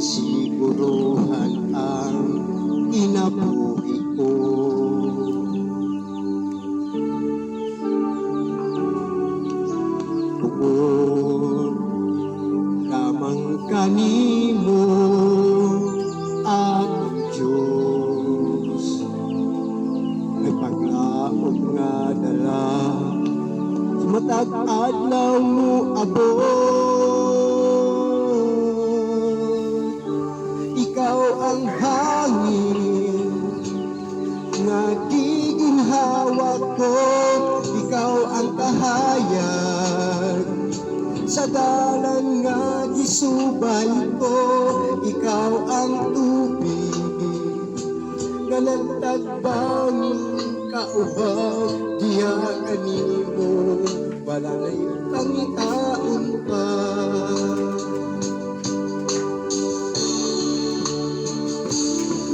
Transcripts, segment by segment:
kasiguruhan ang inabuhi ko. Tugod lamang kanimo at Diyos ay paglaog nga dala matag-adlaw mo abot ang kahayag sa dalan nga gisubay ko ikaw ang tubig. Nga nagtagbang kaubaw diya kanimo wala na pangitaon pa.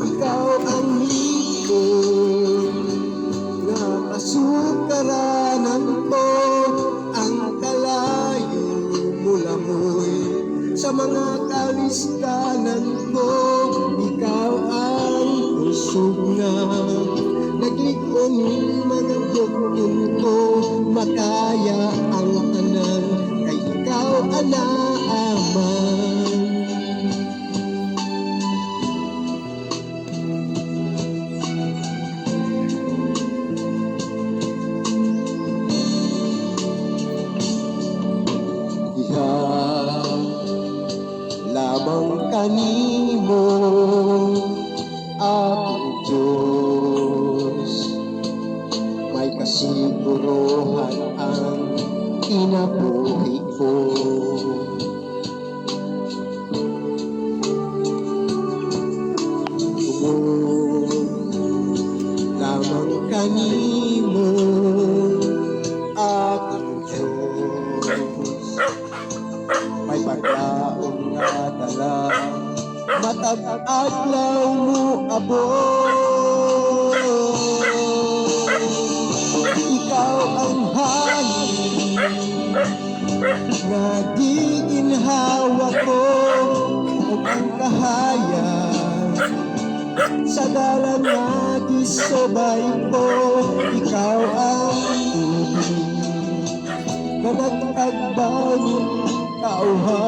Ikaw ang hipon nga kasukaranan sa mga kalistanan ko ikaw ang usog na naglikon mga bukon ko makaya ang tanan. Kay ikaw anaaman lamang kanimo akong Diyos. May kasiguruhan ang kinabuhi ko. Lamang kanimo akong Diyos matag adlaw mo abot ikaw ang hangin nga di ginhawa ko. Ug ang kahayag sa dalan nga gisobay ko. Ikaw ang tubig nga nagtagbaw kauha